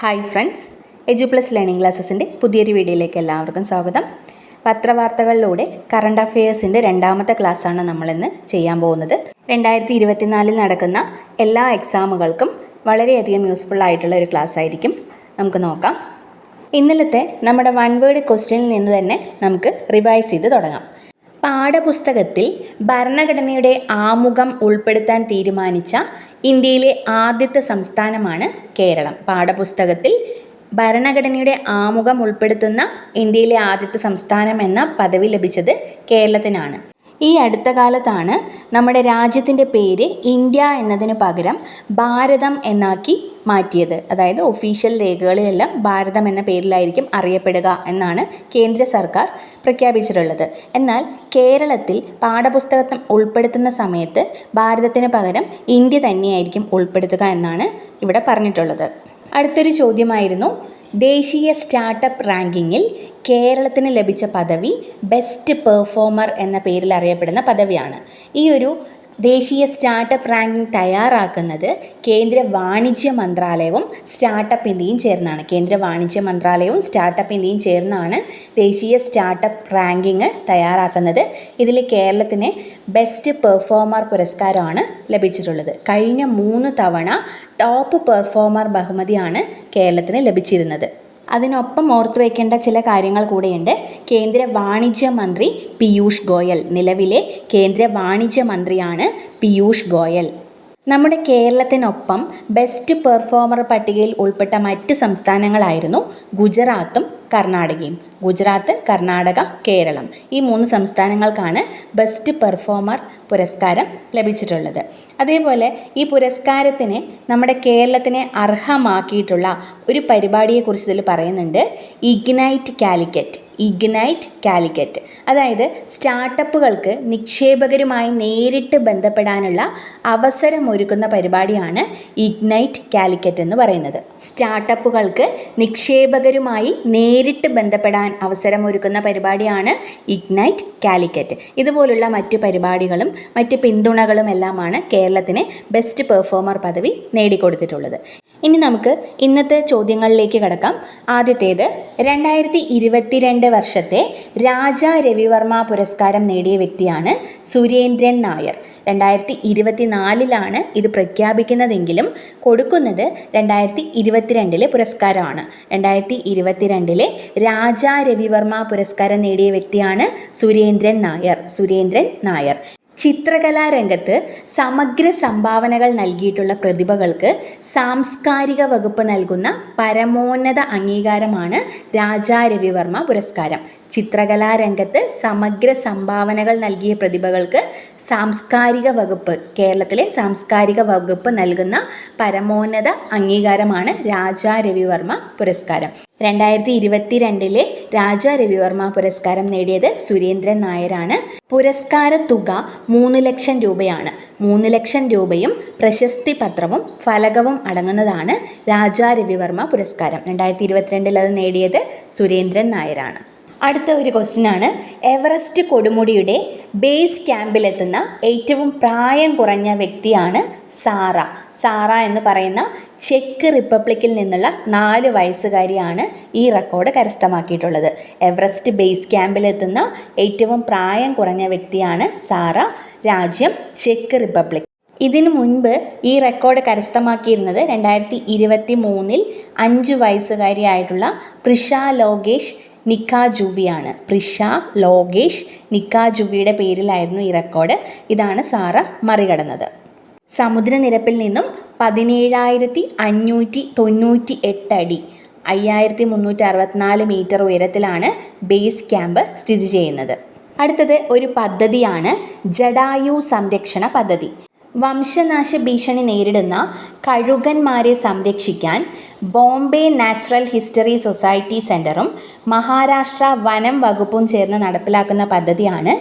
Hi friends Edu Plus Learning ക്ലാസ്സസിന്റെ പുതിയൊരു വീഡിയോയിലേക്ക് എല്ലാവർക്കും സ്വാഗതം. പത്രവാർത്തകളിലൂടെ കറണ്ട് അഫയേഴ്സിന്റെ രണ്ടാമത്തെ ക്ലാസ്സാണ് നമ്മളിന്ന് ചെയ്യാൻ പോകുന്നത്. രണ്ടായിരത്തി ഇരുപത്തിനാലിൽ നടക്കുന്ന എല്ലാ എക്സാമുകൾക്കും വളരെയധികം യൂസ്ഫുൾ ആയിട്ടുള്ള ഒരു ക്ലാസ് ആയിരിക്കും. നമുക്ക് നോക്കാം. ഇന്നലത്തെ നമ്മുടെ വൺ വേർഡ് ക്വസ്റ്റ്യനിൽ നിന്ന് തന്നെ നമുക്ക് റിവൈസ് ചെയ്ത് തുടങ്ങാം. പാഠപുസ്തകത്തിൽ ഭരണഘടനയുടെ ആമുഖം ഉൾപ്പെടുത്താൻ തീരുമാനിച്ച ഇന്ത്യയിലെ ആദ്യത്തെ സംസ്ഥാനമാണ് കേരളം. പാഠപുസ്തകത്തിൽ ഭരണഘടനയുടെ ആമുഖം ഉൾപ്പെടുത്തുന്ന ഇന്ത്യയിലെ ആദ്യത്തെ സംസ്ഥാനം എന്ന പദവി ലഭിച്ചത് കേരളത്തിനാണ്. ഈ അടുത്ത കാലത്താണ് നമ്മുടെ രാജ്യത്തിന്റെ പേര് ഇന്ത്യ എന്നതിന് പകരം ഭാരതം എന്നാക്കി മാറ്റിയത്. അതായത് ഒഫീഷ്യൽ രേഖകളിലെല്ലാം ഭാരതം എന്ന പേരിലായിരിക്കും അറിയപ്പെടുക എന്നാണ് കേന്ദ്ര സർക്കാർ പ്രഖ്യാപിച്ചിട്ടുള്ളത്. എന്നാൽ കേരളത്തിൽ പാഠപുസ്തകം ഉൾപ്പെടുത്തുന്ന സമയത്ത് ഭാരതത്തിന് പകരം ഇന്ത്യ തന്നെയായിരിക്കും ഉൾപ്പെടുത്തുക എന്നാണ് ഇവിടെ പറഞ്ഞിട്ടുള്ളത്. അടുത്തൊരു ചോദ്യമായിരുന്നു ദേശീയ സ്റ്റാർട്ടപ്പ് റാങ്കിങ്ങിൽ കേരളത്തിന് ലഭിച്ച പദവി ബെസ്റ്റ് പെർഫോമർ എന്ന പേരിൽ അറിയപ്പെടുന്ന പദവിയാണ്. ഈ ഒരു ദേശീയ സ്റ്റാർട്ടപ്പ് റാങ്കിംഗ് തയ്യാറാക്കുന്നത് കേന്ദ്ര വാണിജ്യ മന്ത്രാലയവും സ്റ്റാർട്ടപ്പ് ഇന്ത്യയും ചേർന്നാണ്. കേന്ദ്ര വാണിജ്യ മന്ത്രാലയവും സ്റ്റാർട്ടപ്പ് ഇന്ത്യയും ചേർന്നാണ് ദേശീയ സ്റ്റാർട്ടപ്പ് റാങ്കിങ് തയ്യാറാക്കുന്നത്. ഇതിൽ കേരളത്തിന് ബെസ്റ്റ് പെർഫോമർ പുരസ്കാരമാണ് ലഭിച്ചിട്ടുള്ളത്. കഴിഞ്ഞ മൂന്ന് തവണ ടോപ്പ് പെർഫോമർ ബഹുമതിയാണ് കേരളത്തിന് ലഭിച്ചിരുന്നത്. അതിനൊപ്പം ഓർത്തു വയ്ക്കേണ്ട ചില കാര്യങ്ങൾ കൂടെയുണ്ട്. കേന്ദ്ര വാണിജ്യ മന്ത്രി പീയൂഷ് ഗോയൽ. നിലവിലെ കേന്ദ്ര വാണിജ്യ മന്ത്രിയാണ് പീയൂഷ് ഗോയൽ. നമ്മുടെ കേരളത്തിനൊപ്പം ബെസ്റ്റ് പെർഫോമർ പട്ടികയിൽ ഉൾപ്പെട്ട മറ്റ് സംസ്ഥാനങ്ങളായിരുന്നു ഗുജറാത്തും കർണാടകയും. ഗുജറാത്ത് കർണാടക കേരളം. ഈ മൂന്ന് സംസ്ഥാനങ്ങൾക്കാണ് ബെസ്റ്റ് പെർഫോമർ പുരസ്കാരം ലഭിച്ചിട്ടുള്ളത്. അതേപോലെ ഈ പുരസ്കാരത്തിന് നമ്മുടെ കേരളത്തിനെ അർഹമാക്കിയിട്ടുള്ള ഒരു പരിപാടിയെക്കുറിച്ച് ഇതിൽ പറയുന്നുണ്ട്. ഇഗ്നൈറ്റ് കാലിക്കറ്റ് ഇഗ്നൈറ്റ് കാലിക്കറ്റ് അതായത് സ്റ്റാർട്ടപ്പുകൾക്ക് നിക്ഷേപകരുമായി നേരിട്ട് ബന്ധപ്പെടാനുള്ള അവസരമൊരുക്കുന്ന പരിപാടിയാണ് ഇഗ്നൈറ്റ് കാലിക്കറ്റ് എന്ന് പറയുന്നത്. സ്റ്റാർട്ടപ്പുകൾക്ക് നിക്ഷേപകരുമായി നേരിട്ട് ബന്ധപ്പെടാൻ അവസരമൊരുക്കുന്ന പരിപാടിയാണ് ഇഗ്നൈറ്റ് കാലിക്കറ്റ് ഇതുപോലുള്ള മറ്റ് പരിപാടികളും മറ്റ് പിന്തുണകളും എല്ലാമാണ് കേരളത്തിന് ബെസ്റ്റ് പെർഫോമർ പദവി നേടിക്കൊടുത്തിട്ടുള്ളത്. ഇനി നമുക്ക് ഇന്നത്തെ ചോദ്യങ്ങളിലേക്ക് കടക്കാം. ആദ്യത്തേത് രണ്ടായിരത്തി ഇരുപത്തിരണ്ട് വർഷത്തെ രാജ രവിവർമ്മ പുരസ്കാരം നേടിയ വ്യക്തിയാണ് സുരേന്ദ്രൻ നായർ. രണ്ടായിരത്തി ഇരുപത്തിനാലിലാണ് ഇത് പ്രഖ്യാപിക്കുന്നതെങ്കിലും കൊടുക്കുന്നത് രണ്ടായിരത്തി ഇരുപത്തിരണ്ടിലെ പുരസ്കാരമാണ്. രണ്ടായിരത്തി ഇരുപത്തിരണ്ടിലെ രാജ രവിവർമ്മ പുരസ്കാരം നേടിയ വ്യക്തിയാണ് സുരേന്ദ്രൻ നായർ. സുരേന്ദ്രൻ നായർ. ചിത്രകലാരംഗത്ത് സമഗ്ര സംഭാവനകൾ നൽകിയിട്ടുള്ള പ്രതിഭകൾക്ക് സാംസ്കാരിക വകുപ്പ് നൽകുന്ന പരമോന്നത അംഗീകാരമാണ് രാജാ രവിവർമ്മ പുരസ്കാരം. ചിത്രകലാരംഗത്ത് സമഗ്ര സംഭാവനകൾ നൽകിയ പ്രതിഭകൾക്ക് സാംസ്കാരിക വകുപ്പ് കേരളത്തിലെ സാംസ്കാരിക വകുപ്പ് നൽകുന്ന പരമോന്നത അംഗീകാരമാണ് രാജാ രവിവർമ്മ പുരസ്കാരം. രണ്ടായിരത്തി ഇരുപത്തിരണ്ടിലെ രാജ രവിവർമ്മ പുരസ്കാരം നേടിയത് സുരേന്ദ്രൻ നായരാണ്. പുരസ്കാര തുക മൂന്ന് ലക്ഷം രൂപയാണ്. മൂന്ന് ലക്ഷം രൂപയും പ്രശസ്തി പത്രവും ഫലകവും അടങ്ങുന്നതാണ് രാജ രവിവർമ്മ പുരസ്കാരം. രണ്ടായിരത്തി ഇരുപത്തിരണ്ടിൽ അത് നേടിയത് സുരേന്ദ്രൻ നായരാണ്. അടുത്ത ഒരു ക്വസ്റ്റ്യനാണ് എവറസ്റ്റ് കൊടുമുടിയുടെ ബേസ് ക്യാമ്പിലെത്തുന്ന ഏറ്റവും പ്രായം കുറഞ്ഞ വ്യക്തിയാണ് സാറ. സാറ എന്ന് പറയുന്ന ചെക്ക് റിപ്പബ്ലിക്കിൽ നിന്നുള്ള നാല് വയസ്സുകാരിയാണ് ഈ റെക്കോർഡ് കരസ്ഥമാക്കിയിട്ടുള്ളത്. എവറസ്റ്റ് ബേസ് ക്യാമ്പിലെത്തുന്ന ഏറ്റവും പ്രായം കുറഞ്ഞ വ്യക്തിയാണ് സാറ. രാജ്യം ചെക്ക് റിപ്പബ്ലിക് ഇതിനു മുൻപ് ഈ റെക്കോർഡ് കരസ്ഥമാക്കിയിരുന്നത് രണ്ടായിരത്തി ഇരുപത്തി മൂന്നിൽ അഞ്ച് വയസ്സുകാരിയായിട്ടുള്ള പ്രിഷ ലോകേഷ് നിക്കാജുവിയാണ് പ്രിഷ ലോകേഷ് നിക്കാജുവിയുടെ പേരിലായിരുന്നു ഈ റെക്കോർഡ്. ഇതാണ് സാറ മറികടന്നത്. സമുദ്രനിരപ്പിൽ നിന്നും പതിനേഴായിരത്തി അഞ്ഞൂറ്റി തൊണ്ണൂറ്റി എട്ട് അടി അയ്യായിരത്തി മുന്നൂറ്റി അറുപത്തിനാല് മീറ്റർ ഉയരത്തിലാണ് ബേസ് ക്യാമ്പ് സ്ഥിതി ചെയ്യുന്നത്. അടുത്തത് ഒരു പദ്ധതിയാണ് ജഡായു സംരക്ഷണ പദ്ധതി. വംശനാശ ഭീഷണി നേരിടുന്ന കഴുകന്മാരെ സംരക്ഷിക്കാൻ ബോംബെ നാച്ചുറൽ ഹിസ്റ്ററി സൊസൈറ്റി സെന്ററും മഹാരാഷ്ട്ര വനം വകുപ്പും ചേർന്ന് നടപ്പിലാക്കുന്ന പദ്ധതിയാണ്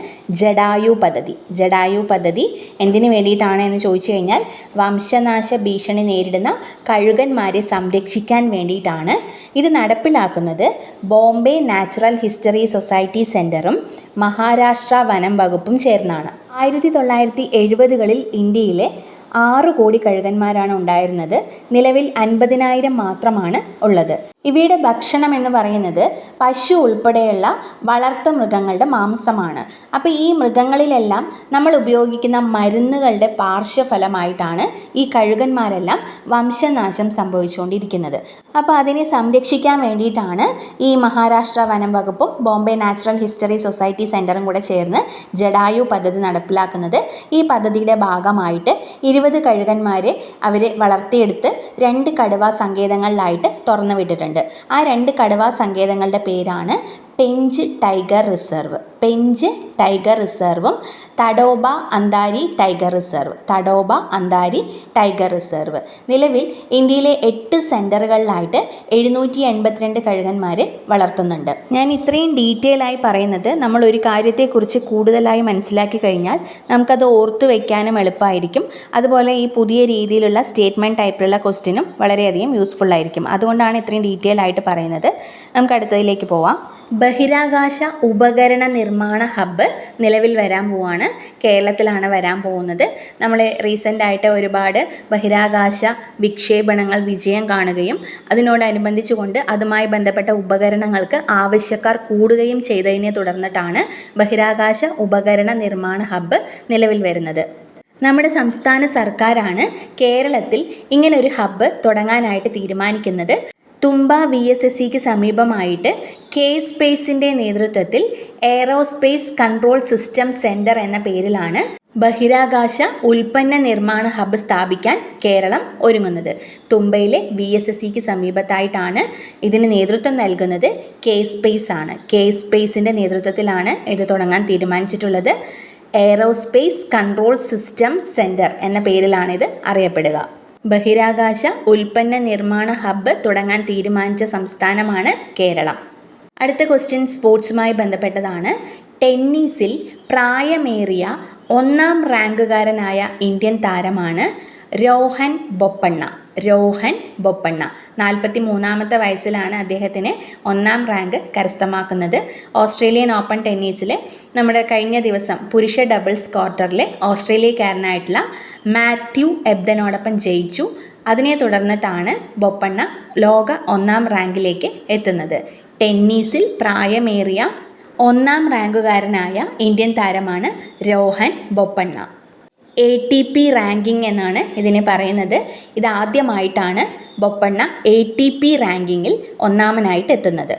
ജഡായു പദ്ധതി. ജഡായു പദ്ധതി എന്തിനു വേണ്ടിയിട്ടാണ് എന്ന് ചോദിച്ചു കഴിഞ്ഞാൽ വംശനാശ ഭീഷണി നേരിടുന്ന കഴുകന്മാരെ സംരക്ഷിക്കാൻ വേണ്ടിയിട്ടാണ്. ഇത് നടപ്പിലാക്കുന്നത് ബോംബെ നാച്ചുറൽ ഹിസ്റ്ററി സൊസൈറ്റി സെന്ററും മഹാരാഷ്ട്ര വനം വകുപ്പും ചേർന്നാണ്. ആയിരത്തി തൊള്ളായിരത്തി എഴുപതുകളിൽ ഇന്ത്യയിലെ ആറ് കോടി കഴുകന്മാരാണ് ഉണ്ടായിരുന്നത്. നിലവിൽ അൻപതിനായിരം മാത്രമാണ് ഉള്ളത്. ഇവയുടെ ഭക്ഷണം എന്ന് പറയുന്നത് പശു ഉൾപ്പെടെയുള്ള വളർത്തു മൃഗങ്ങളുടെ മാംസമാണ്. അപ്പോൾ ഈ മൃഗങ്ങളിലെല്ലാം നമ്മൾ ഉപയോഗിക്കുന്ന മരുന്നുകളുടെ പാർശ്വഫലമായിട്ടാണ് ഈ കഴുകന്മാരെല്ലാം വംശനാശം സംഭവിച്ചുകൊണ്ടിരിക്കുന്നത്. അപ്പോൾ അതിനെ സംരക്ഷിക്കാൻ വേണ്ടിയിട്ടാണ് ഈ മഹാരാഷ്ട്ര വനം വകുപ്പും ബോംബെ നാച്ചുറൽ ഹിസ്റ്ററി സൊസൈറ്റി സെന്ററും കൂടെ ചേർന്ന് ജഡായു പദ്ധതി നടപ്പിലാക്കുന്നത്. ഈ പദ്ധതിയുടെ ഭാഗമായിട്ട് ഇരുപത് കഴുകന്മാരെ അവർ വളർത്തിയെടുത്ത് രണ്ട് കടുവ സങ്കേതങ്ങളിലായിട്ട് തുറന്നു വിട്ടിട്ടുണ്ട്. ആ രണ്ട് കടുവാ സങ്കേതങ്ങളുടെ പേരാണ് Pench tiger reserve. Pench tiger റിസർവും Tadoba Andhari tiger reserve Tadoba Andhari tiger reserve. നിലവിൽ ഇന്ത്യയിലെ എട്ട് സെന്ററുകളിലായിട്ട് എഴുന്നൂറ്റി എൺപത്തിരണ്ട് കഴുകന്മാരെ വളർത്തുന്നുണ്ട്. ഞാൻ ഇത്രയും ഡീറ്റെയിൽ ആയി പറയുന്നത് നമ്മൾ ഒരു കാര്യത്തെക്കുറിച്ച് കൂടുതലായി മനസ്സിലാക്കി കഴിഞ്ഞാൽ നമുക്കത് ഓർത്തു വയ്ക്കാനും എളുപ്പമായിരിക്കും. അതുപോലെ ഈ പുതിയ രീതിയിലുള്ള സ്റ്റേറ്റ്മെന്റ് ടൈപ്പിലുള്ള ക്വസ്റ്റിനും വളരെയധികം യൂസ്ഫുൾ ആയിരിക്കും. അതുകൊണ്ടാണ് ഇത്രയും ഡീറ്റെയിൽ ആയിട്ട് പറയുന്നത്. നമുക്ക് അടുത്തതിലേക്ക് പോവാം. ബഹിരാകാശ ഉപകരണ നിർമ്മാണ ഹബ്ബ് നിലവിൽ വരാൻ പോവാണ്. കേരളത്തിലാണ് വരാൻ പോകുന്നത്. നമ്മൾ റീസെന്റ് ആയിട്ട് ഒരുപാട് ബഹിരാകാശ വിക്ഷേപണങ്ങൾ വിജയം കാണുകയും അതിനോടനുബന്ധിച്ചുകൊണ്ട് അതുമായി ബന്ധപ്പെട്ട ഉപകരണങ്ങൾക്ക് ആവശ്യക്കാർ കൂടുകയും ചെയ്തതിനെ തുടർന്നിട്ടാണ് ബഹിരാകാശ ഉപകരണ നിർമ്മാണ ഹബ്ബ് നിലവിൽ വരുന്നത്. നമ്മുടെ സംസ്ഥാന സർക്കാരാണ് കേരളത്തിൽ ഇങ്ങനൊരു ഹബ്ബ് തുടങ്ങാനായിട്ട് തീരുമാനിക്കുന്നത്. തുമ്പ വി എസ് എസ് സിക്ക് സമീപമായിട്ട് കെ സ്പേസിന്റെ നേതൃത്വത്തിൽ എയറോസ്പേസ് കൺട്രോൾ സിസ്റ്റം സെന്റർ എന്ന പേരിലാണ് ബഹിരാകാശ ഉൽപ്പന്ന നിർമ്മാണ ഹബ്ബ് സ്ഥാപിക്കാൻ കേരളം ഒരുങ്ങുന്നത്. തുമ്പയിലെ വി എസ് എസ് സിക്ക് സമീപത്തായിട്ടാണ് ഇതിന് നേതൃത്വം നൽകുന്നത് കെ സ്പേസ് ആണ്. കെ സ്പേസിന്റെ നേതൃത്വത്തിലാണ് ഇത് തുടങ്ങാൻ തീരുമാനിച്ചിട്ടുള്ളത്. എയറോസ്പേസ് കൺട്രോൾ സിസ്റ്റം സെന്റർ എന്ന പേരിലാണിത് അറിയപ്പെടുക. ബഹിരാകാശ ഉൽപ്പന്ന നിർമ്മാണ ഹബ്ബ് തുടങ്ങാൻ തീരുമാനിച്ച സംസ്ഥാനമാണ് കേരളം. അടുത്ത ക്വസ്റ്റ്യൻ സ്പോർട്സുമായി ബന്ധപ്പെട്ടതാണ്. ടെന്നീസിൽ പ്രായമേറിയ ഒന്നാം റാങ്കുകാരനായ ഇന്ത്യൻ താരമാണ് രോഹൻ ബൊപ്പണ്ണ. രോഹൻ ബൊപ്പണ്ണ. നാൽപ്പത്തി മൂന്നാമത്തെ വയസ്സിലാണ് അദ്ദേഹത്തിന് ഒന്നാം റാങ്ക് കരസ്ഥമാക്കുന്നത്. ഓസ്ട്രേലിയൻ ഓപ്പൺ ടെന്നീസിൽ നമ്മുടെ കഴിഞ്ഞ ദിവസം പുരുഷ ഡബിൾസ് ക്വാർട്ടറിൽ ഓസ്ട്രേലിയക്കാരനായിട്ടുള്ള മാത്യു എബ്ദനോടൊപ്പം ജയിച്ചു. അതിനെ തുടർന്നിട്ടാണ് ബൊപ്പണ്ണ ലോക ഒന്നാം റാങ്കിലേക്ക് എത്തുന്നത്. ടെന്നീസിൽ പ്രായമേറിയ ഒന്നാം റാങ്കുകാരനായ ഇന്ത്യൻ താരമാണ് Rohan Bopanna. A T P ranking എന്നാണ് ഇതിനെ പറയുന്നത്. ഇതാദ്യമായിട്ടാണ് ബൊപ്പണ്ണ എ ടി പി റാങ്കിങ്ങിൽ ഒന്നാമനായിട്ട് എത്തുന്നത്.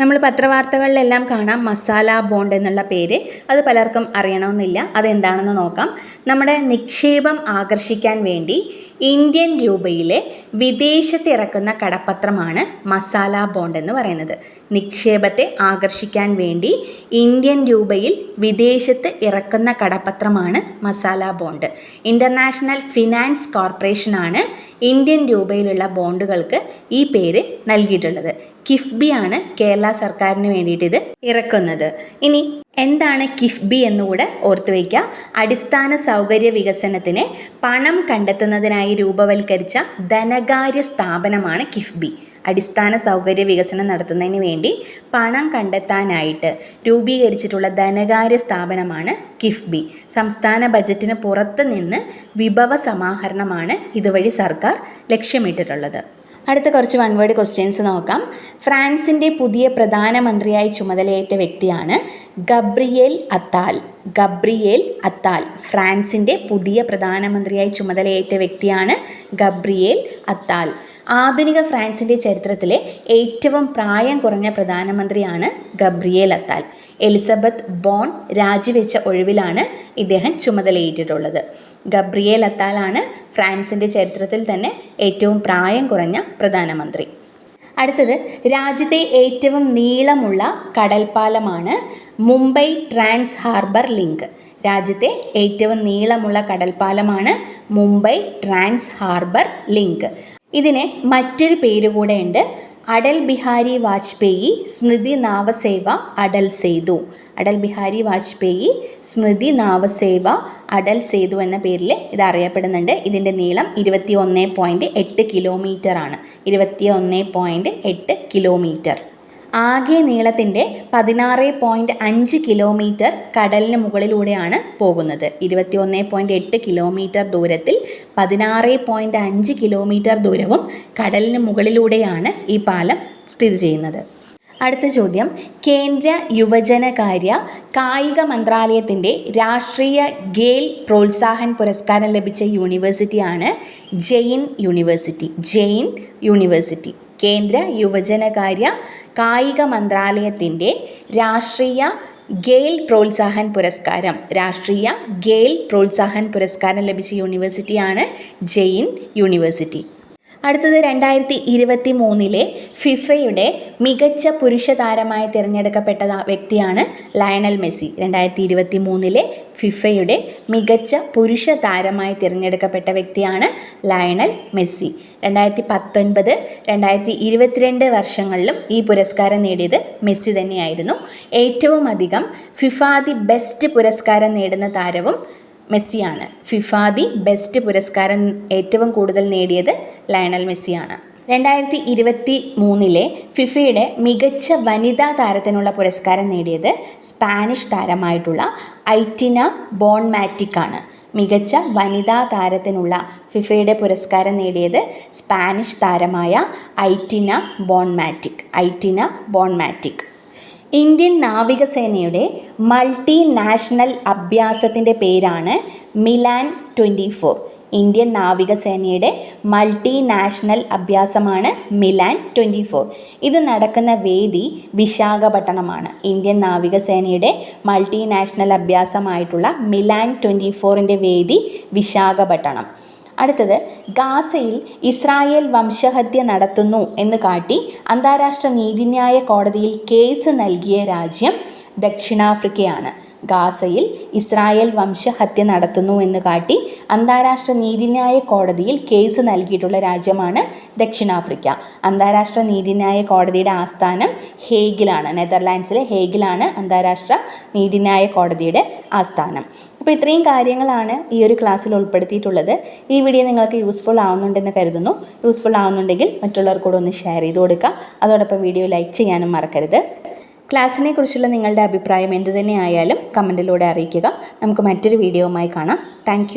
നമ്മൾ പത്രവാർത്തകളിലെല്ലാം കാണാം മസാല ബോണ്ട് എന്നുള്ള പേര്. അത് പലർക്കും അറിയണമെന്നില്ല. അതെന്താണെന്ന് നോക്കാം. നമ്മുടെ നിക്ഷേപം ആകർഷിക്കാൻ വേണ്ടി ഇന്ത്യൻ രൂപയിലെ വിദേശത്ത് ഇറക്കുന്ന കടപ്പത്രമാണ് മസാല ബോണ്ട് എന്ന് പറയുന്നത്. നിക്ഷേപത്തെ ആകർഷിക്കാൻ വേണ്ടി ഇന്ത്യൻ രൂപയിൽ വിദേശത്ത് ഇറക്കുന്ന കടപ്പത്രമാണ് മസാല ബോണ്ട്. ഇന്റർനാഷണൽ ഫിനാൻസ് കോർപ്പറേഷനാണ് ഇന്ത്യൻ രൂപയിലുള്ള ബോണ്ടുകൾക്ക് ഈ പേര് നൽകിയിട്ടുള്ളത്. കിഫ്ബിയാണ് ആണ് കേരള സർക്കാരിന് വേണ്ടിയിട്ട് ഇത് ഇറക്കുന്നത്. ഇനി എന്താണ് കിഫ്ബി എന്നുകൂടെ ഓർത്തു വയ്ക്കുക അടിസ്ഥാന സൗകര്യ വികസനത്തിന് പണം കണ്ടെത്തുന്നതിനായി രൂപവൽക്കരിച്ച ധനകാര്യ സ്ഥാപനമാണ് കിഫ്ബി. അടിസ്ഥാന സൗകര്യ വികസനം നടത്തുന്നതിന് വേണ്ടി പണം കണ്ടെത്താനായിട്ട് രൂപീകരിച്ചിട്ടുള്ള ധനകാര്യ സ്ഥാപനമാണ് കിഫ്ബി. സംസ്ഥാന ബജറ്റിന് പുറത്ത് നിന്ന് വിഭവ സമാഹരണമാണ് ഇതുവഴി സർക്കാർ ലക്ഷ്യമിട്ടിട്ടുള്ളത്. അടുത്ത കുറച്ച് വൺ വേർഡ് ക്വസ്റ്റ്യൻസ് നോക്കാം. ഫ്രാൻസിന്റെ പുതിയ പ്രധാനമന്ത്രിയായി ചുമതലയേറ്റ വ്യക്തിയാണ് ഗബ്രിയേൽ അത്താൽ. ഗബ്രിയേൽ അത്താൽ ഫ്രാൻസിന്റെ പുതിയ പ്രധാനമന്ത്രിയായി ചുമതലയേറ്റ വ്യക്തിയാണ് ഗബ്രിയേൽ അത്താൽ. ആധുനിക ഫ്രാൻസിന്റെ ചരിത്രത്തിലെ ഏറ്റവും പ്രായം കുറഞ്ഞ പ്രധാനമന്ത്രിയാണ് ഗബ്രിയേൽ അത്താൽ. എലിസബത്ത് ബോൺ രാജിവെച്ച ഒഴിവിലാണ് ഇദ്ദേഹം ചുമതലയേറ്റിട്ടുള്ളത്. ഗബ്രിയേൽ അത്താലാണ് ഫ്രാൻസിന്റെ ചരിത്രത്തിൽ തന്നെ ഏറ്റവും പ്രായം കുറഞ്ഞ പ്രധാനമന്ത്രി. അടുത്തത് രാജ്യത്തെ ഏറ്റവും നീളമുള്ള കടൽപ്പാലമാണ് മുംബൈ ട്രാൻസ് ഹാർബർ ലിങ്ക്. രാജ്യത്തെ ഏറ്റവും നീളമുള്ള കടൽപ്പാലമാണ് മുംബൈ ട്രാൻസ് ഹാർബർ ലിങ്ക്. ഇതിന് മറ്റൊരു പേര് കൂടെയുണ്ട് അടൽ ബിഹാരി വാജ്പേയി സ്മൃതി നാവസേവ അടൽ സേതു. അടൽ ബിഹാരി വാജ്പേയി സ്മൃതി നാവസേവ അടൽ സേതു എന്ന പേരിൽ ഇത് അറിയപ്പെടുന്നുണ്ട്. ഇതിന്റെ നീളം ഇരുപത്തി ഒന്ന് പോയിന്റ് എട്ട് കിലോമീറ്റർ ആണ് ഇരുപത്തി ഒന്ന് പോയിന്റ് എട്ട് കിലോമീറ്റർ. ആകെ നീളത്തിന്റെ പതിനാറ് പോയിന്റ് അഞ്ച് കിലോമീറ്റർ കടലിന് മുകളിലൂടെയാണ് പോകുന്നത്. ഇരുപത്തി ഒന്ന് പോയിന്റ് എട്ട് കിലോമീറ്റർ ദൂരത്തിൽ പതിനാറ് പോയിന്റ് അഞ്ച് കിലോമീറ്റർ ദൂരവും കടലിന് മുകളിലൂടെയാണ് ഈ പാലം സ്ഥിതി ചെയ്യുന്നത്. അടുത്ത ചോദ്യം. കേന്ദ്ര യുവജനകാര്യ കായിക മന്ത്രാലയത്തിന്റെ രാഷ്ട്രീയ ഗെയിൽ പ്രോത്സാഹൻ പുരസ്കാരം ലഭിച്ച യൂണിവേഴ്സിറ്റിയാണ് ജെയിൻ യൂണിവേഴ്സിറ്റി. ജെയിൻ യൂണിവേഴ്സിറ്റി. കേന്ദ്ര യുവജനകാര്യ കായിക മന്ത്രാലയത്തിന്റെ രാഷ്ട്രീയ ഗെയിൽ പ്രോത്സാഹൻ പുരസ്കാരം. രാഷ്ട്രീയ ഗെയിൽ പ്രോത്സാഹൻ പുരസ്കാരം ലഭിച്ച യൂണിവേഴ്സിറ്റിയാണ് ജെയിൻ യൂണിവേഴ്സിറ്റി. അടുത്തത് രണ്ടായിരത്തി ഇരുപത്തി മൂന്നിലെ ഫിഫയുടെ മികച്ച പുരുഷ താരമായി തിരഞ്ഞെടുക്കപ്പെട്ട വ്യക്തിയാണ് ലയണൽ മെസ്സി. രണ്ടായിരത്തി ഇരുപത്തി മൂന്നിലെ ഫിഫയുടെ മികച്ച പുരുഷ താരമായി തിരഞ്ഞെടുക്കപ്പെട്ട വ്യക്തിയാണ് ലയണൽ മെസ്സി. രണ്ടായിരത്തി പത്തൊൻപത് രണ്ടായിരത്തി ഇരുപത്തിരണ്ട് വർഷങ്ങളിലും ഈ പുരസ്കാരം നേടിയത് മെസ്സി തന്നെയായിരുന്നു. ഏറ്റവും അധികം ഫിഫാദി ബെസ്റ്റ് പുരസ്കാരം നേടുന്ന താരവും മെസ്സിയാണ്. ഫിഫാദി ബെസ്റ്റ് പുരസ്കാരം ഏറ്റവും കൂടുതൽ നേടിയത് ലയണൽ മെസ്സിയാണ്. രണ്ടായിരത്തി ഇരുപത്തി മൂന്നിലെ ഫിഫയുടെ മികച്ച വനിതാ താരത്തിനുള്ള പുരസ്കാരം നേടിയത് സ്പാനിഷ് താരമായിട്ടുള്ള ഐറ്റിന ബോൺമാറ്റിക് ആണ് മികച്ച വനിതാ താരത്തിനുള്ള ഫിഫയുടെ പുരസ്കാരം നേടിയത് സ്പാനിഷ് താരമായ Aitana Bonmati Aitana Bonmati. Indian നാവികസേനയുടെ മൾട്ടി നാഷണൽ അഭ്യാസത്തിന്റെ പേരാണ് മിലാൻ ട്വന്റി ഫോർ. ഇന്ത്യൻ നാവികസേനയുടെ മൾട്ടി നാഷണൽ അഭ്യാസമാണ് മിലാൻ ട്വന്റി ഫോർ. ഇത് നടക്കുന്ന വേദി വിശാഖപട്ടണമാണ്. ഇന്ത്യൻ നാവികസേനയുടെ മൾട്ടി നാഷണൽ അഭ്യാസമായിട്ടുള്ള മിലാൻ ട്വന്റി ഫോറിന്റെ വേദി വിശാഖപട്ടണം. അടുത്തത് ഗാസയിൽ ഇസ്രായേൽ വംശഹത്യ നടത്തുന്നു എന്ന് കാട്ടി അന്താരാഷ്ട്ര നീതിന്യായ കോടതിയിൽ കേസ് നൽകിയ രാജ്യം ദക്ഷിണാഫ്രിക്കയാണ്. ഗാസയിൽ ഇസ്രായേൽ വംശഹത്യ നടത്തുന്നു എന്ന് കാട്ടി അന്താരാഷ്ട്ര നീതിന്യായ കോടതിയിൽ കേസ് നൽകിയിട്ടുള്ള രാജ്യമാണ് ദക്ഷിണാഫ്രിക്ക. അന്താരാഷ്ട്ര നീതിന്യായ കോടതിയുടെ ആസ്ഥാനം ഹേഗിലാണ് നെതർലാൻഡ്സിലെ ഹേഗിലാണ് അന്താരാഷ്ട്ര നീതിന്യായ കോടതിയുടെ ആസ്ഥാനം. അപ്പോൾ ഇത്രയും കാര്യങ്ങളാണ് ഈ ഒരു ക്ലാസ്സിൽ ഉൾപ്പെടുത്തിയിട്ടുള്ളത്. ഈ വീഡിയോ നിങ്ങൾക്ക് യൂസ്ഫുൾ ആവുന്നുണ്ടെന്ന് കരുതുന്നു. യൂസ്ഫുൾ ആവുന്നുണ്ടെങ്കിൽ മറ്റുള്ളവർക്കൂടെ ഒന്ന് ഷെയർ ചെയ്ത് കൊടുക്കുക. അതോടൊപ്പം വീഡിയോ ലൈക്ക് ചെയ്യാനും മറക്കരുത്. ക്ലാസ്സിനെ കുറിച്ചുള്ള നിങ്ങളുടെ അഭിപ്രായം എന്തു തന്നെ ആയാലും കമന്റിലൂടെ അറിയിക്കുക. നമുക്ക് മറ്റൊരു വീഡിയോവുമായി കാണാം. താങ്ക്